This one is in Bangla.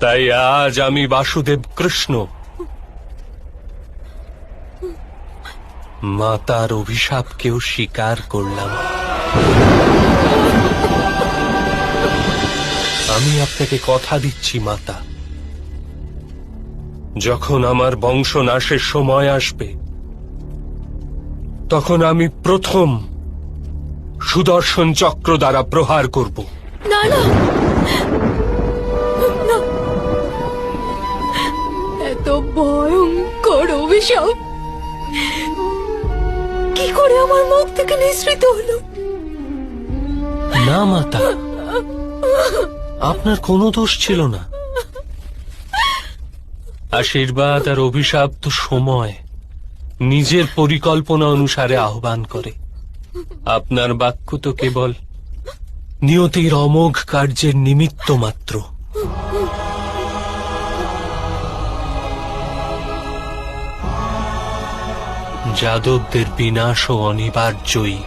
তাই আজ আমি বাসুদেব কৃষ্ণ। মাতার অভিশাপকেও স্বীকার করলাম। আমি আপনাকে কথা দিচ্ছি, মাতা। যখন আমার বংশনাশের সময় আসবে, তখন আমি প্রথম সুদর্শন চক্র দ্বারা প্রহার করব। না না। কি করে আমার মুখ থেকে নিঃসৃত হলো? না, মাতা। আপনার কোনো দোষ ছিল না। আশীর্বাদ আর অভিশাপ তো সময়। নিজের পরিকল্পনা অনুসারে আহ্বান করে। আপনার বাক্য তো কেবল নিয়তির অমোঘ কার্যের নিমিত্ত মাত্র। যাদবদের বিনাশও অনিবার্যই।